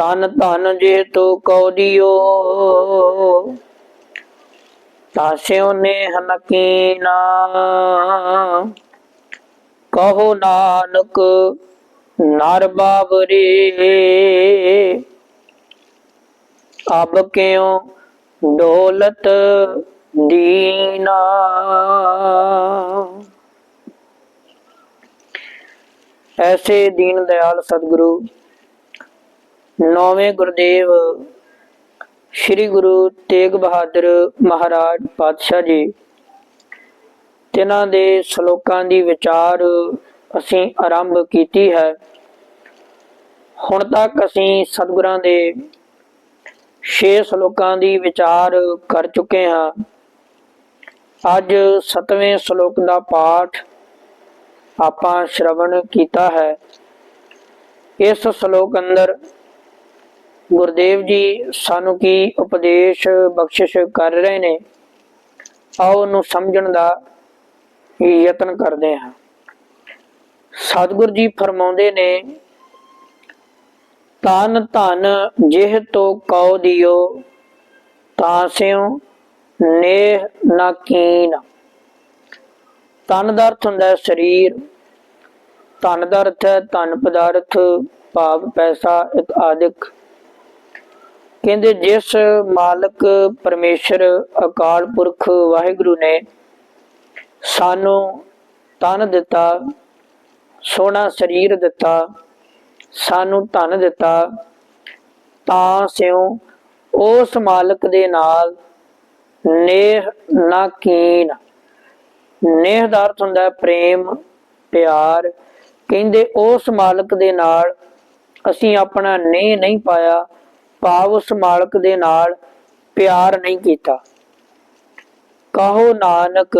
ਤਨ ਧਨ ਜੇ ਤੋ ਕਉ ਦਿਓ। ਤਾਸਿਓ ਨੇ ਹਨਕੀਨਾ ਕਹੋ ਨਾਨਕ, ਨਰ ਬਾਬਰੇ। ਅਬ ਕਿਉ ਦੌਲਤ ਦੀਨਾ। ਐਸੇ ਦੀਨ ਦਿਆਲ ਸਤਿਗੁਰੂ। ਨੌਵੇਂ ਗੁਰਦੇਵ ਸ੍ਰੀ ਗੁਰੂ ਤੇਗ ਬਹਾਦਰ ਮਹਾਰਾਜ ਪਾਤਸ਼ਾਹ ਜੀ। ਤਿਨਾਂ ਦੇ ਸ਼ਲੋਕਾਂ ਦੀ ਵਿਚਾਰ ਅਸੀਂ ਆਰੰਭ ਕੀਤੀ ਹੈ। ਹੁਣ ਤੱਕ ਅਸੀਂ ਸਤਿਗੁਰਾਂ ਦੇ 6 ਸ਼ਲੋਕਾਂ ਦੀ ਵਿਚਾਰ ਕਰ ਚੁੱਕੇ ਹਾਂ। ਅੱਜ 7ਵੇਂ ਸ਼ਲੋਕ ਦਾ ਪਾਠ ਆਪਾਂ ਸ਼ਰਵਣ ਕੀਤਾ ਹੈ। ਇਸ ਸ਼ਲੋਕ ਅੰਦਰ ਗੁਰਦੇਵ ਜੀ ਸਾਨੂੰ ਕੀ ਉਪਦੇਸ਼, ਬਖਸ਼ਿਸ਼ ਕਰ ਰਹੇ ਨੇ? ਆਓ ਉਹਨੂੰ ਸਮਝਣ ਦਾ ਯਤਨ ਕਰਦੇ ਹਾਂ। ਸਤਿਗੁਰ ਜੀ ਫਰਮਾਉਂਦੇ ਨੇ ਤਨ ਧਨ ਜਿਹ ਤੋ ਕਉ ਦਿਓ, ਤਾਂ ਸਿਉ ਨੇਹ ਨਾ ਕੀਨ। ਤਨ ਦਾ ਅਰਥ ਹੁੰਦਾ ਹੈ ਸਰੀਰ। ਧਨ ਦਾ ਅਰਥ ਹੈ ਧਨ ਪਦਾਰਥ, ਭਾਵ ਪੈਸਾ ਇਤ ਆਦਿਕ। ਕਹਿੰਦੇ ਜਿਸ ਮਾਲਕ ਪਰਮੇਸ਼ਰ, ਅਕਾਲ ਪੁਰਖ ਵਾਹਿਗੁਰੂ ਨੇ ਸਾਨੂੰ ਤਨ ਦਿੱਤਾ, ਸੋਹਣਾ ਸਰੀਰ ਦਿੱਤਾ, ਸਾਨੂੰ ਧਨ ਦਿੱਤਾ, ਤਾਂ ਸਿਉ ਉਸ ਮਾਲਕ ਦੇ ਨਾਲ ਨੇਹ ਨਾ ਕੀਨ। ਨੇਹ ਦਾ ਅਰਥ ਹੁੰਦਾ ਹੈ ਪ੍ਰੇਮ, ਪਿਆਰ। ਕਹਿੰਦੇ ਉਸ ਮਾਲਕ ਦੇ ਨਾਲ ਅਸੀਂ ਆਪਣਾ ਨੇਹ ਨਹੀਂ ਪਾਇਆ ਭਾਵ ਉਸ ਮਾਲਕ ਦੇ ਨਾਲ ਪਿਆਰ ਨਹੀਂ ਕੀਤਾ। ਕਹੋ ਨਾਨਕ,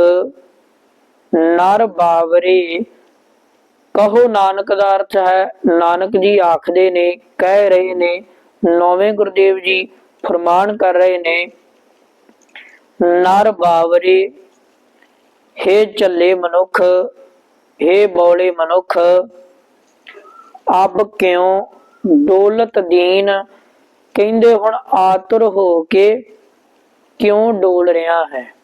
ਨਰ ਬਾਵਰੇ, ਕਹੋ ਨਾਨਕ ਦਾ ਅਰਥ ਹੈ, ਨਾਨਕ ਜੀ ਆਖਦੇ ਨੇ, ਕਹਿ ਰਹੇ ਨੇ, ਨੌਵੇਂ ਗੁਰਦੇਵ ਜੀ ਫਰਮਾਨ ਕਰ ਰਹੇ ਨੇ, ਨਰ ਬਾਵਰੇ, ਹੇ ਚੱਲੇ ਮਨੁੱਖ, ਹੇ ਬੋਲੇ ਮਨੁੱਖ, ਅਬ ਕਿਉ ਦੌਲਤ ਦੀਨ ਕਹਿੰਦੇ ਹੁਣ ਆਤੁਰ ਹੋ ਕੇ ਕਿਉਂ ਡੋਲ ਰਿਹਾ ਹੈ?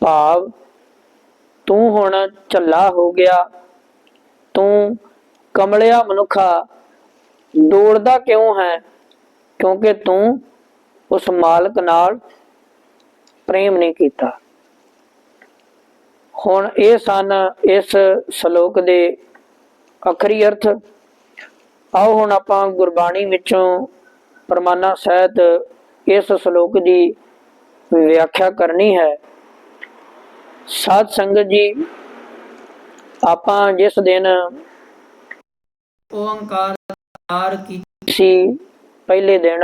ਭਾਵ, ਤੂੰ ਹੁਣ ਝੱਲਾ ਹੋ ਗਿਆ। ਤੂੰ ਕਮਲਿਆ ਮਨੁੱਖਾ ਦੌੜਦਾ ਕਿਉਂ ਹੈ? ਕਿਉਂਕਿ ਤੂੰ ਉਸ ਮਾਲਕ ਨਾਲ ਪ੍ਰੇਮ ਨਹੀਂ ਕੀਤਾ। ਹੁਣ ਇਹ ਸਨ ਇਸ ਸ਼ਲੋਕ ਦੇ ਅਖਰੀ ਅਰਥ। ਆਓ ਹੁਣ ਆਪਾਂ ਗੁਰਬਾਣੀ ਵਿੱਚੋਂ ਪਰਮਾਨਾ ਸਹਿਤ ਇਸ ਸ਼ਲੋਕ ਦੀ ਵਿਆਖਿਆ ਕਰਨੀ ਹੈ। ਸਾਧ ਸੰਗਤ ਜੀ ਆਪਾਂ ਜਿਸ ਦਿਨ ਓੰਕਾਰ ਕੀਤੀ ਸੀ ਪਹਿਲੇ ਦਿਨ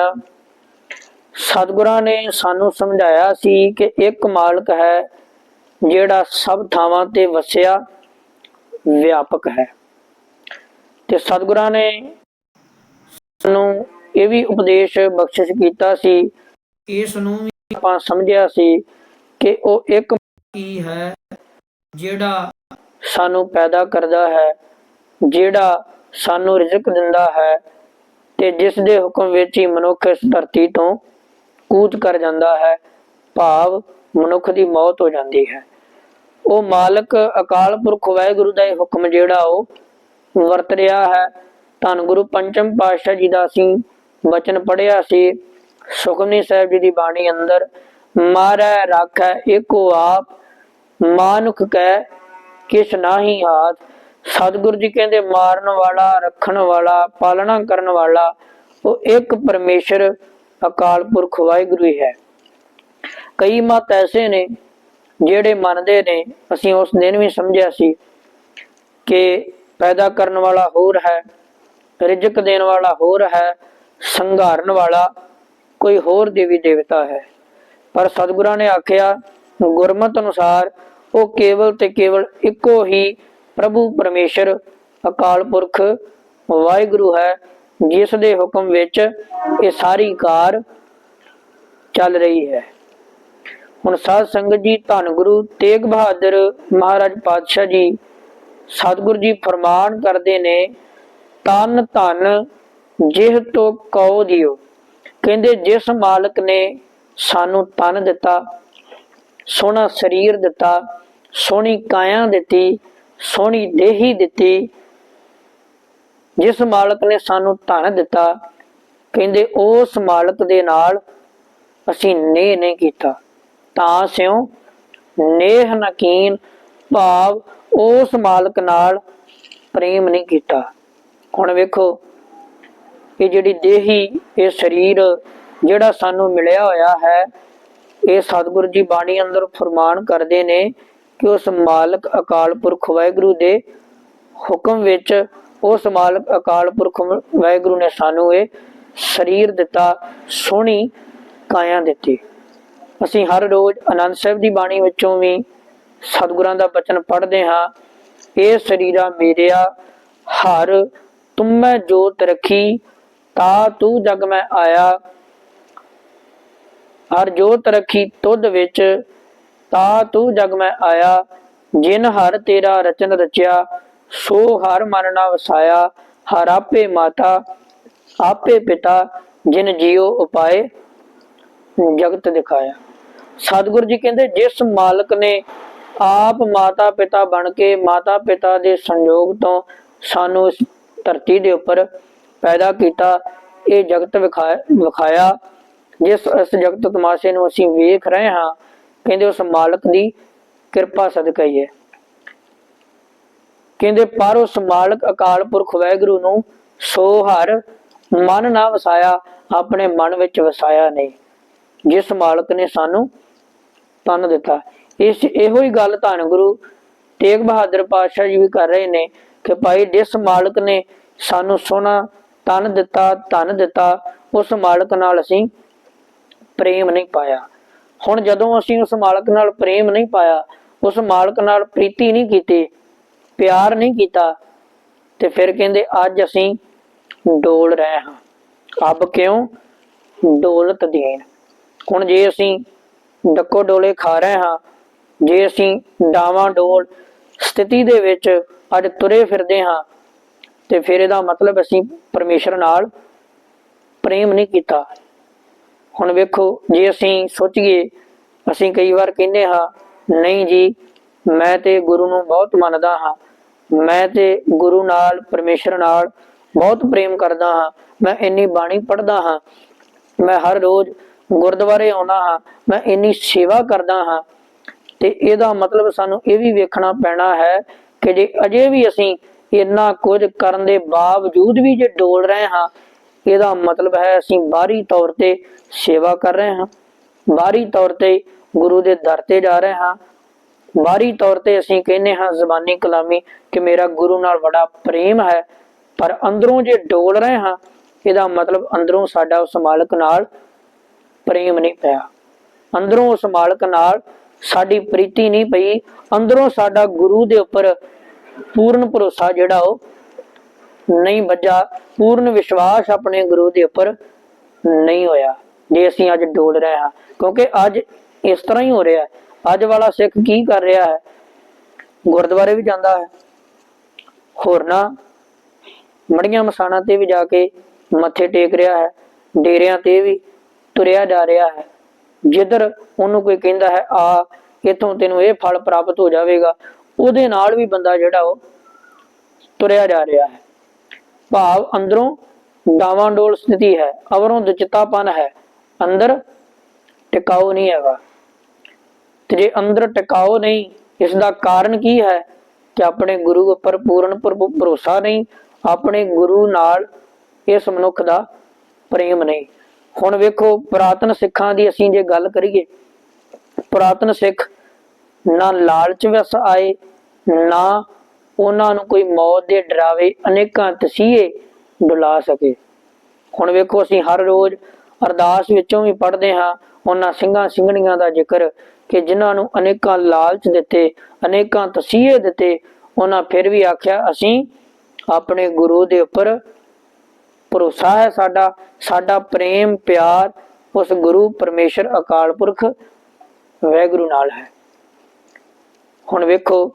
ਸਤਿਗੁਰਾਂ ਨੇ ਸਾਨੂੰ ਸਮਝਾਇਆ ਸੀ ਕਿ ਇੱਕ ਮਾਲਕ ਹੈ ਜਿਹੜਾ ਸਭ ਥਾਵਾਂ ਤੇ ਵਸਿਆ ਵਿਆਪਕ ਹੈ। ਤੇ ਸਤਿਗੁਰਾਂ ਨੇ ਸਾਨੂੰ ਇਹ ਵੀ ਉਪਦੇਸ਼ ਬਖਸ਼ਿਸ਼ ਕੀਤਾ ਸੀ। ਇਸ ਨੂੰ ਵੀ ਆਪਾਂ ਸਮਝਿਆ ਸੀ ਕਿ ਉਹ ਇੱਕ ਕੀ ਹੈ ਜਿਹੜਾ ਸਾਨੂੰ ਪੈਦਾ ਕਰਦਾ ਹੈ ਜਿਹੜਾ ਸਾਨੂੰ ਰਿਜ਼ਕ ਦਿੰਦਾ ਹੈ ਤੇ ਜਿਸ ਦੇ ਹੁਕਮ ਵਿੱਚ ਹੀ ਮਨੁੱਖ ਇਸ ਧਰਤੀ ਤੋਂ ਕੂਚ ਕਰ ਜਾਂਦਾ ਹੈ ਭਾਵ ਮਨੁੱਖ ਦੀ ਮੌਤ ਹੋ ਜਾਂਦੀ ਹੈ। ਉਹ ਮਾਲਕ ਅਕਾਲ ਪੁਰਖ ਵਾਹਿਗੁਰੂ ਦਾ ਇਹ ਹੁਕਮ ਜਿਹੜਾ ਉਹ ਵਰਤ ਰਿਹਾ ਹੈ। ਧੰਨ ਗੁਰੂ ਪੰਚਮ ਪਾਤਸ਼ਾਹ ਜੀ ਦਾ ਅਸੀਂ ਵਚਨ ਪੜਿਆ ਸੀ। ਸੁਖਮਨੀ ਸਾਹਿਬ ਜੀ ਦੀ ਬਾਣੀ ਅੰਦਰ, ਮਾਰੈ ਰਾਖੈ, ਏਕੋ ਆਪ, ਮਾਨੁਖ ਕੈ ਕਿਛ ਨਾਹੀ ਹਾਥ। ਸਤਿਗੁਰੂ ਜੀ ਕਹਿੰਦੇ, ਮਾਰਨ ਵਾਲਾ, ਰੱਖਣ ਵਾਲਾ, ਪਾਲਣਾ ਕਰਨ ਵਾਲਾ, ਉਹ ਇੱਕ ਪਰਮੇਸ਼ਰ, ਅਕਾਲ ਪੁਰਖ ਵਾਹਿਗੁਰੂ ਹੀ ਹੈ। ਕਈ ਮਤ ਐਸੇ ਨੇ, ਜਿਹੜੇ ਮੰਨਦੇ ਨੇ, ਅਸੀਂ ਉਸ ਦਿਨ ਵੀ ਸਮਝਿਆ ਸੀ ਕਿ ਪੈਦਾ ਕਰਨ ਵਾਲਾ ਹੋਰ ਹੈ, ਰਿਜ਼ਕ ਦੇਣ ਵਾਲਾ ਹੋਰ ਹੈ ਸੰਘਾਰਨ ਵਾਲਾ ਕੋਈ ਹੋਰ ਦੇਵੀ ਦੇਵਤਾ ਹੈ। ਪਰ ਸਤਿਗੁਰਾਂ ਨੇ ਆਖਿਆ, ਗੁਰਮਤ ਅਨੁਸਾਰ ਉਹ ਕੇਵਲ ਤੇ ਕੇਵਲ ਇੱਕੋ ਹੀ ਪ੍ਰਭੂ ਪਰਮੇਸ਼ਰ, ਅਕਾਲ ਪੁਰਖ, ਵਾਹਿਗੁਰੂ ਹੈ, ਜਿਸ ਦੇ ਹੁਕਮ ਵਿੱਚ ਇਹ ਸਾਰੀ ਕਾਰ ਚੱਲ ਰਹੀ ਹੈ। ਹੁਣ ਸਾਧ ਸੰਗਤ ਜੀ, ਧੰਨ ਗੁਰੂ ਤੇਗ ਬਹਾਦਰ ਮਹਾਰਾਜ ਪਾਤਸ਼ਾਹ ਜੀ, ਸਤਿਗੁਰੂ ਜੀ ਫਰਮਾਨ ਕਰਦੇ ਨੇ, ਤਨ ਧਨ ਜਿਹ ਤੋਂ ਕਉ ਦਿਓ। ਕਹਿੰਦੇ ਜਿਸ ਮਾਲਕ ਨੇ ਸਾਨੂੰ ਤਨ ਦਿੱਤਾ, ਸੋਹਣਾ ਸਰੀਰ ਦਿੱਤਾ, ਸੋਹਣੀ ਕਾਇਆ ਦਿੱਤੀ, ਸੋਹਣੀ ਦੇਹੀ ਦਿੱਤੀ, ਜਿਸ ਮਾਲਕ ਨੇ ਸਾਨੂੰ ਧਨ ਦਿੱਤਾ, ਕਹਿੰਦੇ ਉਸ ਮਾਲਕ ਦੇ ਨਾਲ ਅਸੀਂ ਨੇਹ ਨਹੀਂ ਕੀਤਾ। ਤਾਂ ਸਿਉ ਨੇਹ ਨਕੀਨ ਭਾਵ ਉਸ ਮਾਲਕ ਨਾਲ ਪ੍ਰੇਮ ਨਹੀਂ ਕੀਤਾ। ਹੁਣ ਵੇਖੋ ਇਹ ਜਿਹੜੀ ਦੇਹੀ ਇਹ ਸਰੀਰ ਜਿਹੜਾ ਸਾਨੂੰ ਮਿਲਿਆ ਹੋਇਆ ਹੈ, ਇਹ ਸਤਿਗੁਰੂ ਜੀ ਬਾਣੀ ਅੰਦਰ ਫਰਮਾਨ ਕਰਦੇ ਨੇ ਕਿ ਉਸ ਮਾਲਕ ਅਕਾਲ ਪੁਰਖ ਵਾਹਿਗੁਰੂ ਦੇ ਹੁਕਮ ਵਿੱਚ ਉਸ ਮਾਲਕ ਅਕਾਲ ਪੁਰਖ ਵਾਹਿਗੁਰੂ ਨੇ ਸਾਨੂੰ ਇਹ ਸਰੀਰ ਦਿੱਤਾ, ਸੋਹਣੀ ਕਾਇਆ ਦਿੱਤੀ। ਅਸੀਂ ਹਰ ਰੋਜ਼ ਆਨੰਦ ਸਾਹਿਬ ਦੀ ਬਾਣੀ ਵਿੱਚੋਂ ਵੀ ਸਤਿਗੁਰਾਂ ਦਾ ਬਚਨ ਪੜ੍ਹਦੇ ਹਾਂ, ਇਹ ਸਰੀਰਾ ਮੇਰਿਆ, ਹਰ ਤੁਮੈ ਜੋਤ ਰਖੀ ਤਾ ਤੂੰ ਜਗ ਮੈਂ ਆਇਆ। ਹਰ ਜੋਤ ਰਖੀ ਤੁਧ ਵਿੱਚ, ਤਾ ਤੂੰ ਜਗ ਮੈਂ ਆਇਆ। ਜਿਨ ਹਰ ਤੇਰਾ ਰਚਨ ਰਚਿਆ, ਸੋ ਹਰ ਮਨ ਨਾ ਵਸਾਇਆ। ਹਰ ਆਪੇ ਮਾਤਾ, ਆਪੇ ਪਿਤਾ, ਜਿਨ ਜੀਉ ਉਪਾਏ, ਜਗਤ ਦਿਖਾਇਆ। ਸਤਿਗੁਰੂ ਜੀ ਕਹਿੰਦੇ, ਜਿਸ ਮਾਲਕ ਨੇ ਆਪ ਮਾਤਾ ਪਿਤਾ ਬਣ ਕੇ ਮਾਤਾ ਪਿਤਾ ਦੇ ਸੰਯੋਗ ਤੋਂ ਸਾਨੂੰ ਇਸ ਧਰਤੀ ਦੇ ਉੱਪਰ ਪੈਦਾ ਕੀਤਾ, ਇਹ ਜਗਤ ਵਿਖਾਇਆ ਵਿਖਾਇਆ, ਜਿਸ, ਇਸ ਜਗਤ ਤਮਾਸ਼ੇ ਨੂੰ ਅਸੀਂ ਵੇਖ ਰਹੇ ਹਾਂ, ਕਹਿੰਦੇ ਉਸ ਮਾਲਕ ਦੀ ਕਿਰਪਾ ਸਦਕਾ ਹੀ ਹੈ। ਕਹਿੰਦੇ, ਪਰ ਉਸ ਮਾਲਕ ਅਕਾਲ ਪੁਰਖ ਵਾਹਿਗੁਰੂ ਨੂੰ ਸੋ ਹਰ ਮਨ ਨਾ ਵਸਾਇਆ, ਆਪਣੇ ਮਨ ਵਿੱਚ ਵਸਾਇਆ ਨਹੀਂ, ਜਿਸ ਮਾਲਕ ਨੇ ਸਾਨੂੰ ਤਨ ਦਿੱਤਾ। ਇਸ, ਇਹੋ ਹੀ ਗੱਲ ਧੰਨ ਗੁਰੂ ਤੇਗ ਬਹਾਦਰ ਪਾਤਸ਼ਾਹ ਜੀ ਵੀ ਕਰ ਰਹੇ ਨੇ ਕਿ ਭਾਈ, ਜਿਸ ਮਾਲਕ ਨੇ ਸਾਨੂੰ ਸੋਨਾ ਤਨ ਦਿੱਤਾ, ਧਨ ਦਿੱਤਾ, ਉਸ ਮਾਲਕ ਨਾਲ ਅਸੀਂ ਪ੍ਰੇਮ ਨਹੀਂ ਪਾਇਆ। ਹੁਣ ਜਦੋਂ ਅਸੀਂ ਉਸ ਮਾਲਕ ਨਾਲ ਪ੍ਰੇਮ ਨਹੀਂ ਪਾਇਆ, ਉਸ ਮਾਲਕ ਨਾਲ ਪ੍ਰੀਤੀ ਨਹੀਂ ਕੀਤੀ, ਪਿਆਰ ਨਹੀਂ ਕੀਤਾ, ਤੇ ਫਿਰ ਕਹਿੰਦੇ, ਅੱਜ ਅਸੀਂ ਡੋਲ ਰਹੇ ਹਾਂ। ਅਬ ਕਿਉਂ? ਡੋਲਤ ਦੇਣ। ਹੁਣ ਜੇ ਅਸੀਂ ਡੱਕੋ ਡੋਲੇ ਖਾ ਰਹੇ ਹਾਂ, ਜੇ ਅਸੀਂ ਡਾਵਾਂ ਡੋਲ, ਸਥਿਤੀ ਦੇ ਵਿੱਚ ਅੱਜ ਤੁਰੇ ਫਿਰਦੇ ਹਾਂ ਤੇ ਫਿਰ ਇਹਦਾ ਮਤਲਬ ਅਸੀਂ ਪਰਮੇਸ਼ਰ ਨਾਲ ਪ੍ਰੇਮ ਨਹੀਂ ਕੀਤਾ। ਹੁਣ ਵੇਖੋ, ਜੇ ਅਸੀਂ ਸੋਚੀਏ, ਅਸੀਂ ਕਈ ਵਾਰ ਕਹਿੰਦੇ ਹਾਂ, ਨਹੀਂ ਜੀ, ਮੈਂ ਤੇ ਗੁਰੂ ਨੂੰ ਬਹੁਤ ਮੰਨਦਾ ਹਾਂ। ਮੈਂ ਤੇ ਗੁਰੂ ਨਾਲ, ਪਰਮੇਸ਼ਰ ਨਾਲ ਬਹੁਤ ਪ੍ਰੇਮ ਕਰਦਾ ਹਾਂ। ਮੈਂ ਇੰਨੀ ਬਾਣੀ ਪੜ੍ਹਦਾ ਹਾਂ। ਮੈਂ ਹਰ ਰੋਜ਼ ਗੁਰਦੁਆਰੇ ਆਉਂਦਾ ਹਾਂ। ਮੈਂ ਇੰਨੀ ਸੇਵਾ ਕਰਦਾ ਹਾਂ। ਤੇ ਇਹਦਾ ਮਤਲਬ ਸਾਨੂੰ ਇਹ ਵੀ ਵੇਖਣਾ ਪੈਣਾ ਹੈ ਕਿ ਜੇ ਅਜੇ ਵੀ ਅਸੀਂ ਇੰਨਾ ਕੁਝ ਕਰਨ ਦੇ ਬਾਵਜੂਦ ਵੀ ਜੇ ਡੋਲ ਰਹੇ ਹਾਂ, ਇਹਦਾ ਮਤਲਬ ਹੈ ਅਸੀਂ ਬਾਹਰੀ ਤੌਰ ਤੇ ਸੇਵਾ ਕਰ ਰਹੇ ਹਾਂ। ਬਾਹਰੀ ਤੌਰ ਤੇ ਗੁਰੂ ਦੇ ਦਰ ਤੇ ਜਾ ਰਹੇ ਹਾਂ। ਬਾਹਰੀ ਤੌਰ ਤੇ ਅਸੀਂ ਕਹਿੰਦੇ ਹਾਂ, ਜ਼ਬਾਨੀ ਕਲਾਮੀ, ਕਿ ਮੇਰਾ ਗੁਰੂ ਨਾਲ ਬੜਾ ਪ੍ਰੇਮ ਹੈ, ਪਰ ਅੰਦਰੋਂ ਜੇ ਡੋਲ ਰਹੇ ਹਾਂ, ਇਹਦਾ ਮਤਲਬ ਅੰਦਰੋਂ ਸਾਡਾ ਉਸ ਮਾਲਕ ਨਾਲ ਪ੍ਰੇਮ ਨਹੀਂ ਪਿਆ। ਅੰਦਰੋਂ ਉਸ ਮਾਲਕ ਨਾਲ ਸਾਡੀ ਪ੍ਰੀਤੀ ਨਹੀਂ ਪਈ, ਅੰਦਰੋਂ ਸਾਡਾ ਗੁਰੂ ਦੇ ਉੱਪਰ ਪੂਰਨ ਭਰੋਸਾ ਜਿਹੜਾ ਉਹ ਨਹੀਂ ਵੱਜਾ। ਪੂਰਨ ਵਿਸ਼ਵਾਸ ਆਪਣੇ ਗੁਰੂ ਦੇ ਉੱਪਰ ਨਹੀਂ ਹੋਇਆ, ਜੇ ਅਸੀਂ ਅੱਜ ਡੋਲ ਰਹੇ ਹਾਂ। ਕਿਉਂਕਿ ਅੱਜ ਇਸ ਤਰ੍ਹਾਂ ਹੀ ਹੋ ਰਿਹਾ ਹੈ। ਅੱਜ ਵਾਲਾ ਸਿੱਖ ਕੀ ਕਰ ਰਿਹਾ ਹੈ? ਗੁਰਦੁਆਰੇ ਵੀ ਜਾਂਦਾ ਹੈ। ਹੋਰਨਾ ਮੜੀਆਂ ਮਸਾਣਾ ਤੇ ਵੀ ਜਾ ਕੇ ਮੱਥੇ ਟੇਕ ਰਿਹਾ ਹੈ। ਡੇਰਿਆਂ ਤੇ ਵੀ ਤੁਰਿਆ ਜਾ ਰਿਹਾ ਹੈ। ਜਿੱਧਰ ਉਹਨੂੰ ਕੋਈ ਕਹਿੰਦਾ ਹੈ, ਆ, ਇਥੋਂ ਤੈਨੂੰ ਇਹ ਫਲ ਪ੍ਰਾਪਤ ਹੋ ਜਾਵੇਗਾ। ਉਹਦੇ ਨਾਲ ਵੀ ਬੰਦਾ ਜਿਹੜਾ ਉਹ ਤੁਰਿਆ ਜਾ ਰਿਹਾ ਹੈ। ਭਾਵ ਅੰਦਰੋਂ ਡਾਵਾਂ ਸਥਿਤੀ ਹੈ, ਅਵਰੋਂ ਦੁਚਿਤਾਪਨ ਹੈ। ਅੰਦਰ ਟਿਕਾਉ ਨਹੀਂ ਹੈਗਾ। ਤੇ ਜੇ ਅੰਦਰ ਟਿਕਾਉ ਨਹੀਂ ਇਸ ਦਾ ਕਾਰਨ ਕੀ ਹੈ ਕਿ ਆਪਣੇ ਗੁਰੂ ਉੱਪਰ ਪੂਰਨ ਭਰੋਸਾ ਨਹੀਂ, ਆਪਣੇ ਗੁਰੂ ਨਾਲ ਇਸ ਮਨੁੱਖ ਦਾ ਪ੍ਰੇਮ ਨਹੀਂ। ਹੁਣ ਵੇਖੋ, ਪੁਰਾਤਨ ਸਿੱਖਾਂ ਦੀ ਅਸੀਂ ਜੇ ਗੱਲ ਕਰੀਏ, ਪੁਰਾਤਨ ਸਿੱਖ ਨਾ ਲਾਲਚ ਵਸ ਆਏ, ਨਾ ਉਹਨਾਂ ਨੂੰ ਕੋਈ ਮੌਤ ਦੇ ਡਰਾਵੇ, ਅਨੇਕਾਂ ਤਸੀਹੇ ਡੁਲਾ ਸਕੇ। ਹੁਣ ਵੇਖੋ, ਅਸੀਂ ਹਰ ਰੋਜ਼ ਅਰਦਾਸ ਵਿੱਚੋਂ ਵੀ ਪੜ੍ਹਦੇ ਹਾਂ, ਉਹਨਾਂ ਸਿੰਘਾਂ ਸਿੰਘਣੀਆਂ ਦਾ ਜ਼ਿਕਰ ਕਿ ਜਿਨ੍ਹਾਂ ਨੂੰ ਅਨੇਕਾਂ ਲਾਲਚ ਦਿੱਤੇ, ਅਨੇਕਾਂ ਤਸੀਹੇ ਦਿੱਤੇ, ਉਹਨਾਂ ਫਿਰ ਵੀ ਆਖਿਆ, ਅਸੀਂ ਆਪਣੇ ਗੁਰੂ ਦੇ ਉੱਪਰ ਭਰੋਸਾ ਹੈ ਸਾਡਾ ਸਾਡਾ ਪ੍ਰੇਮ, ਪਿਆਰ ਉਸ ਗੁਰੂ ਪਰਮੇਸ਼ਰ ਅਕਾਲ ਪੁਰਖ ਵੈਗੁਰੂ ਨਾਲ ਹੈ। ਹੁਣ ਵੇਖੋ,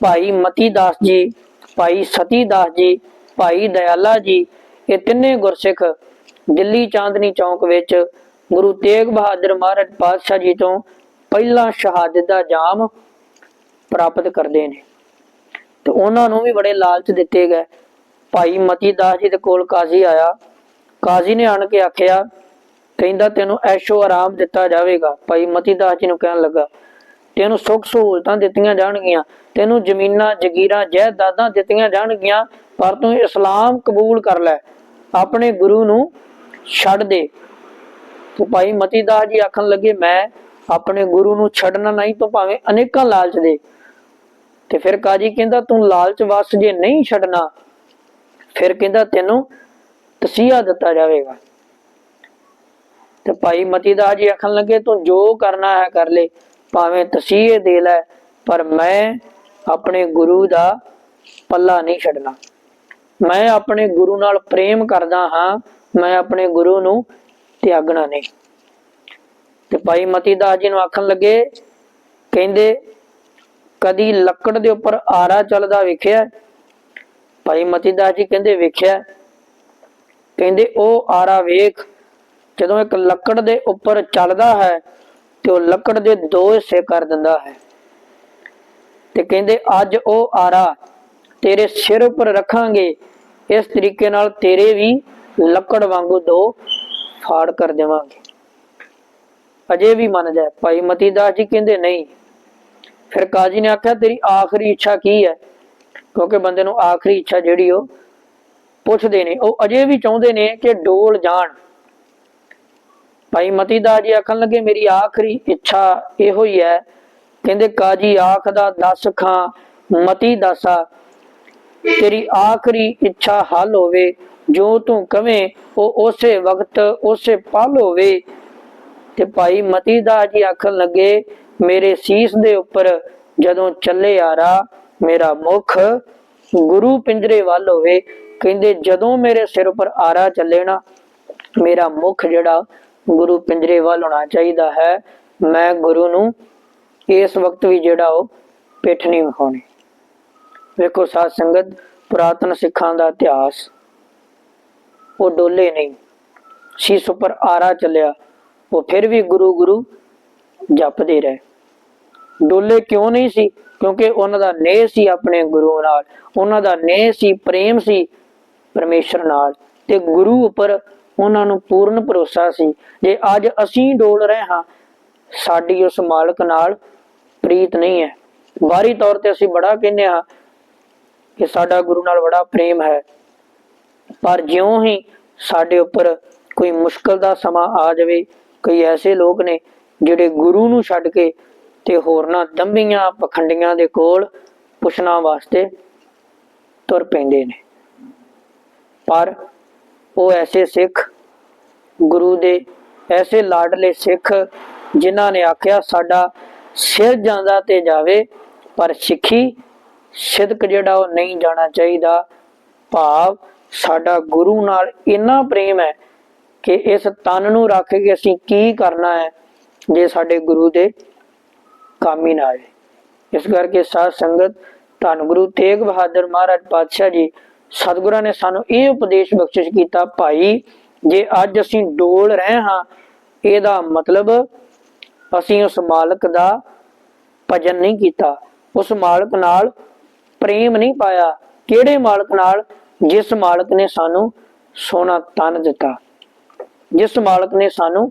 ਭਾਈ ਮਤੀ ਦਾਸ ਜੀ, ਭਾਈ ਸਤੀ ਦਾਸ ਜੀ, ਭਾਈ ਦਇਆਲਾ ਜੀ, ਇਹ ਤਿੰਨੇ ਗੁਰਸਿੱਖ ਦਿੱਲੀ ਚਾਂਦਨੀ ਚੌਂਕ ਵਿੱਚ ਗੁਰੂ ਤੇਗ ਬਹਾਦਰ ਮਹਾਰਾਜ ਪਾਤਸ਼ਾਹ ਜੀ ਤੋਂ ਪਹਿਲਾਂ ਸ਼ਹਾਦਤ ਦਾ ਜਾਮ ਪ੍ਰਾਪਤ ਕਰਦੇ ਨੇ। ਤੇ ਉਹਨਾਂ ਨੂੰ ਵੀ ਬੜੇ ਲਾਲਚ ਦਿੱਤੇ ਗਏ। ਭਾਈ ਮਤੀ ਦਾਸ ਜੀ ਦੇ ਕੋਲ ਕਾਜ਼ੀ ਆਇਆ। ਕਾਜ਼ੀ ਨੇ ਆਣ ਕੇ ਆਖਿਆ, ਕਹਿੰਦਾ ਤੈਨੂੰ ਐਸ਼ੋ ਆਰਾਮ ਦਿੱਤਾ ਜਾਵੇਗਾ। ਭਾਈ ਮਤੀ ਦਾਸ ਜੀ ਨੂੰ ਕਹਿਣ ਲੱਗਾ ਤੈਨੂੰ ਸੁੱਖ ਸਹੂਲਤਾਂ ਦਿੱਤੀਆਂ ਜਾਣਗੀਆਂ। ਤੈਨੂੰ ਜ਼ਮੀਨਾਂ, ਜਗੀਰਾਂ, ਜਾਇਦਾਦਾਂ ਦਿੱਤੀਆਂ ਜਾਣਗੀਆਂ, ਪਰ ਤੂੰ ਇਸਲਾਮ ਕਬੂਲ ਕਰ ਲੈ। ਆਪਣੇ ਗੁਰੂ ਨੂੰ ਛੱਡ ਦੇ। ਤੇ ਭਾਈ ਮਤੀ ਦਾਸ ਜੀ ਆਖਣ ਲੱਗੇ, ਮੈਂ ਆਪਣੇ ਗੁਰੂ ਨੂੰ ਛੱਡਣਾ ਨਹੀਂ, ਤਾਂ ਭਾਵੇਂ ਅਨੇਕਾਂ ਲਾਲਚ ਦੇ। ਤੇ ਫਿਰ ਕਾਜੀ ਕਹਿੰਦਾ, ਤੂੰ ਲਾਲਚ ਵਸ ਜੇ ਨਹੀਂ ਛੱਡਣਾ, ਫਿਰ ਕਹਿੰਦਾ ਤੈਨੂੰ ਤਸੀਹਾ ਦਿੱਤਾ ਜਾਵੇਗਾ। ਤੇ ਭਾਈ ਮਤੀ ਦਾਸ ਜੀ ਆਖਣ ਲੱਗੇ, ਤੂੰ ਜੋ ਕਰਨਾ ਹੈ ਕਰ ਲੈ। ਭਾਵੇਂ ਤਸੀਹੇ ਦੇ ਲੈ, ਪਰ ਮੈਂ ਆਪਣੇ ਗੁਰੂ ਦਾ ਪੱਲਾ ਨਹੀਂ ਛੱਡਣਾ। ਮੈਂ ਆਪਣੇ ਗੁਰੂ ਨਾਲ ਪ੍ਰੇਮ ਕਰਦਾ ਹਾਂ, ਮੈਂ ਆਪਣੇ ਗੁਰੂ ਨੂੰ ਤਿਆਗਣਾ ਨਹੀਂ। ਤੇ ਭਾਈ ਮਤੀ ਦਾਸ ਜੀ ਨੂੰ ਆਖਣ ਲੱਗੇ, ਕਹਿੰਦੇ, ਕਦੀ ਲੱਕੜ ਦੇ ਉੱਪਰ ਆਰਾ ਚੱਲਦਾ ਵੇਖਿਆ? ਭਾਈ ਮਤੀ ਦਾਸ ਜੀ ਕਹਿੰਦੇ, ਵੇਖਿਆ। ਕਹਿੰਦੇ, ਉਹ ਆਰਾ ਵੇਖ, ਜਦੋਂ ਇੱਕ ਲੱਕੜ ਦੇ ਉੱਪਰ ਚੱਲਦਾ ਹੈ ਤੇ ਉਹ ਲੱਕੜ ਦੇ ਦੋ ਹਿੱਸੇ ਕਰ ਦਿੰਦਾ ਹੈ। ਤੇ ਕਹਿੰਦੇ, ਅੱਜ ਉਹ ਆਰਾ ਤੇਰੇ ਸਿਰ ਉੱਪਰ ਰੱਖਾਂਗੇ। ਇਸ ਤਰੀਕੇ ਨਾਲ ਤੇਰੇ ਵੀ ਲੱਕੜ ਵਾਂਗੂ ਦੋ ਫਾੜ ਕਰ ਦੇਵਾਂਗੇ। ਅਜੇ ਵੀ ਮੰਨ ਜਾ ਭਾਈ ਮਤੀ ਦਾਸ ਜੀ ਕਹਿੰਦੇ, ਨਹੀਂ। ਫਿਰ ਕਾਜੀ ਨੇ ਆਖਿਆ, ਤੇਰੀ ਆਖਰੀ ਇੱਛਾ ਕੀ ਹੈ? ਕਿਉਂਕਿ ਬੰਦੇ ਨੂੰ ਆਖਰੀ ਇੱਛਾ ਜਿਹੜੀ ਉਹ ਪੁੱਛਦੇ ਨੇ। ਉਹ ਅਜੇ ਵੀ ਚਾਹੁੰਦੇ ਨੇ ਕਿ ਡੋਲ ਜਾਣ। ਭਾਈ ਮਤੀ ਦਾਸ ਜੀ ਆਖਣ ਲੱਗੇ, ਮੇਰੀ ਆਖਰੀ ਇੱਛਾ ਇਹੋ ਹੀ ਹੈ। ਕਹਿੰਦੇ, ਕਾਜੀ ਆਖਦਾ ਦਸ ਖਾਂ, ਮਤੀ ਦਾਸਾ ਤੇਰੀ ਆਖਰੀ ਇੱਛਾ ਹੱਲ ਹੋਵੇ, ਜੋ ਤੂੰ ਕਵੇਂ, ਉਹ ਉਸੇ ਵਕਤ ਉਸੇ ਪਲ ਹੋਵੇ। ਤੇ ਭਾਈ ਮਤੀ ਦਾ ਜੀ ਆਖਣ ਲੱਗੇ, ਮੇਰੇ ਸੀਸ ਦੇ ਉੱਪਰ ਜਦੋਂ ਚੱਲੇ ਆਰਾ, ਮੇਰਾ ਮੁਖ ਗੁਰੂ ਪਿੰਜਰੇ ਵੱਲ ਹੋਵੇ। ਕਹਿੰਦੇ, ਜਦੋਂ ਮੇਰੇ ਸਿਰ ਉੱਪਰ ਆਰਾ ਚੱਲੇ ਨਾ, ਮੇਰਾ ਮੁਖ ਜਿਹੜਾ ਗੁਰੂ ਪਿੰਜਰੇ ਵੱਲ ਹੋਣਾ ਚਾਹੀਦਾ ਹੈ। ਮੈਂ ਗੁਰੂ ਨੂੰ ਇਸ ਵਕਤ ਵੀ ਜਿਹੜਾ ਉਹ ਪਿੱਠ ਨਹੀਂ ਵਿਖਾਉਣੀ। ਵੇਖੋ ਸਾਧ ਸੰਗਤ, ਪੁਰਾਤਨ ਸਿੱਖਾਂ ਦਾ ਇਤਿਹਾਸ। ਉਹ ਡੋਲੇ ਨਹੀਂ। ਸੀਸ ਉੱਪਰ ਆਰਾ ਚੱਲਿਆ। ਉਹ ਫਿਰ ਵੀ ਗੁਰੂ ਗੁਰੂ ਜਪਦੇ ਰਹੇ। ਡੋਲੇ ਕਿਉਂ ਨਹੀਂ ਸੀ? ਕਿਉਂਕਿ ਉਹਨਾਂ ਦਾ ਨੇਹ ਸੀ ਆਪਣੇ ਗੁਰੂ ਨਾਲ। ਉਹਨਾਂ ਦਾ ਨੇਹ ਸੀ, ਪ੍ਰੇਮ ਸੀ ਪਰਮੇਸ਼ਰ ਨਾਲ। ਤੇ ਗੁਰੂ ਉੱਪਰ ਉਹਨਾਂ ਨੂੰ ਪੂਰਨ ਭਰੋਸਾ ਸੀ ਜੇ ਅੱਜ ਅਸੀਂ ਡੋਲ ਰਹੇ ਹਾਂ, ਸਾਡੀ ਉਸ ਮਾਲਕ ਨਾਲ ਪ੍ਰੀਤ ਨਹੀਂ ਹੈ। ਬਾਹਰੀ ਤੌਰ ਤੇ ਅਸੀਂ ਬੜਾ ਕਹਿੰਦੇ ਹਾਂ ਕਿ ਸਾਡਾ ਗੁਰੂ ਨਾਲ ਬੜਾ ਪ੍ਰੇਮ ਹੈ। ਪਰ ਜਿਉਂ ਹੀ ਸਾਡੇ ਉੱਪਰ ਕੋਈ ਮੁਸ਼ਕਲ ਦਾ ਸਮਾਂ ਆ ਜਾਵੇ, ਕਈ ਐਸੇ ਲੋਕ ਨੇ ਜਿਹੜੇ ਗੁਰੂ ਨੂੰ ਛੱਡ ਕੇ ਤੇ ਹੋਰਨਾਂ ਦੰਬੀਆਂ ਪਖੰਡੀਆਂ ਦੇ ਕੋਲ ਪੁੱਛਣਾ ਵਾਸਤੇ ਤੁਰ ਪੈਂਦੇ ਨੇ। ਪਰ ਉਹ ਐਸੇ ਸਿੱਖ ਗੁਰੂ ਦੇ, ਐਸੇ ਲਾਡਲੇ ਸਿੱਖ ਜਿਨ੍ਹਾਂ ਨੇ ਆਖਿਆ, ਸਾਡਾ ਸਿਰ ਜਾਂਦਾ ਤੇ ਜਾਵੇ, ਪਰ ਸਿੱਖੀ ਸਿਦਕ ਜਿਹੜਾ ਉਹ ਨਹੀਂ ਜਾਣਾ ਚਾਹੀਦਾ। ਭਾਵ ਸਾਡਾ ਗੁਰੂ ਨਾਲ ਇੰਨਾ ਪ੍ਰੇਮ ਹੈ ਕਿ ਇਸ ਤਨ ਨੂੰ ਰੱਖ ਕੇ ਅਸੀਂ ਕੀ ਕਰਨਾ ਹੈ ਜੇ ਸਾਡੇ ਗੁਰੂ ਦੇ ਕੰਮ ਹੀ ਨਾ ਆਏ? ਇਸ ਕਰਕੇ ਸਾਧ ਸੰਗਤ, ਧੰਨ ਗੁਰੂ ਤੇਗ ਬਹਾਦਰ ਮਹਾਰਾਜ ਪਾਤਸ਼ਾਹ ਜੀ ਸਤਿਗੁਰਾਂ ਨੇ ਸਾਨੂੰ ਇਹ ਉਪਦੇਸ਼ ਬਖਸ਼ਿਸ਼ ਕੀਤਾ, ਭਾਈ, ਜੇ ਅੱਜ ਅਸੀਂ ਡੋਲ ਰਹੇ ਹਾਂ, ਇਹਦਾ ਮਤਲਬ ਅਸੀਂ ਉਸ ਮਾਲਕ ਦਾ ਭਜਨ ਨਹੀਂ ਕੀਤਾ। ਉਸ ਮਾਲਕ ਨਾਲ ਪ੍ਰੇਮ ਨਹੀਂ ਪਾਇਆ। ਕਿਹੜੇ ਮਾਲਕ ਨਾਲ? ਜਿਸ ਮਾਲਕ ਨੇ ਸਾਨੂੰ ਸੋਨਾ ਤਨ ਦਿੱਤਾ। ਜਿਸ ਮਾਲਕ ਨੇ ਸਾਨੂੰ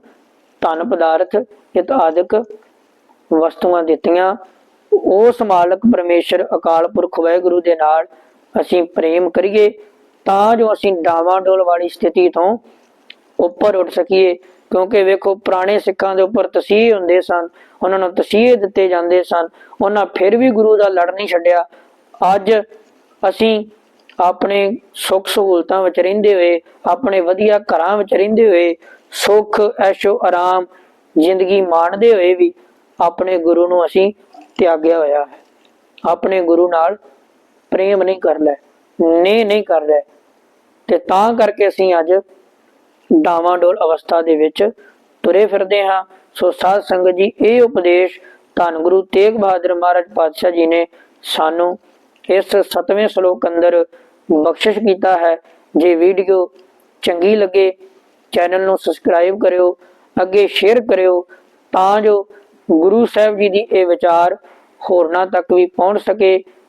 ਧਨ ਪਦਾਰਥ, ਇਤਆਦਿਕ ਵਸਤੂਆਂ ਦਿੱਤੀਆਂ। ਉਸ ਮਾਲਕ ਪਰਮੇਸ਼ਰ ਅਕਾਲ ਪੁਰਖ ਵਾਹਿਗੁਰੂ ਦੇ ਨਾਲ ਅਸੀਂ ਪ੍ਰੇਮ ਕਰੀਏ, ਤਾਂ ਜੋ ਅਸੀਂ ਡਾਵਾਂਡੋਲ ਵਾਲੀ ਸਥਿਤੀ ਤੋਂ ਉੱਪਰ ਉੱਠ ਸਕੀਏ। ਕਿਉਂਕਿ ਵੇਖੋ, ਪੁਰਾਣੇ ਸਿੱਖਾਂ ਦੇ ਉੱਪਰ ਤਸੀਹੇ ਹੁੰਦੇ ਸਨ, ਉਹਨਾਂ ਨੂੰ ਤਸੀਹੇ ਦਿੱਤੇ ਜਾਂਦੇ ਸਨ। ਉਹਨਾਂ ਫਿਰ ਵੀ ਗੁਰੂ ਦਾ ਲੜ ਨਹੀਂ ਛੱਡਿਆ। ਅੱਜ ਅਸੀਂ ਆਪਣੇ ਸੁੱਖ ਸਹੂਲਤਾਂ ਵਿੱਚ ਰਹਿੰਦੇ ਹੋਏ, ਆਪਣੇ ਵਧੀਆ ਘਰਾਂ ਵਿੱਚ ਰਹਿੰਦੇ ਹੋਏ, ਸੁੱਖ, ਐਸ਼ੋ, ਆਰਾਮ, ਜ਼ਿੰਦਗੀ ਮਾਣਦੇ ਹੋਏ ਵੀ ਆਪਣੇ ਗੁਰੂ ਨੂੰ ਅਸੀਂ ਤਿਆਗਿਆ ਹੋਇਆ ਹੈ। ਆਪਣੇ ਗੁਰੂ ਨਾਲ ਪ੍ਰੇਮ ਨਹੀਂ ਕਰ ਲੈ ਨੇ ਨਹੀਂ ਕਰ ਲੈ। ਤੇ ਤਾਂ ਕਰਕੇ ਅਸੀਂ ਅੱਜ ਡਾਵਾਂਡੋਲ ਅਵਸਥਾ ਦੇ ਵਿੱਚ ਤੁਰੇ ਫਿਰਦੇ ਹਾਂ। ਸੋ ਸਾਧ ਸੰਗਤ ਜੀ, ਇਹ ਉਪਦੇਸ਼ ਧੰਨ ਗੁਰੂ ਤੇਗ ਬਹਾਦਰ ਮਹਾਰਾਜ ਪਾਤਸ਼ਾਹ ਜੀ ਨੇ ਸਾਨੂੰ ਇਸ 7ਵੇਂ ਸ਼ਲੋਕ ਅੰਦਰ ਬਖਸ਼ਿਸ਼ ਕੀਤਾ ਹੈ। ਜੇ ਵੀਡੀਓ ਚੰਗੀ ਲੱਗੇ, ਚੈਨਲ ਨੂੰ ਸਬਸਕ੍ਰਾਈਬ ਕਰਿਓ, ਅੱਗੇ ਸ਼ੇਅਰ ਕਰਿਓ, ਤਾਂ ਜੋ ਗੁਰੂ ਸਾਹਿਬ ਜੀ ਦੀ ਇਹ ਵਿਚਾਰ ਹੋਰਨਾਂ ਤੱਕ ਵੀ ਪਹੁੰਚ ਸਕੇ।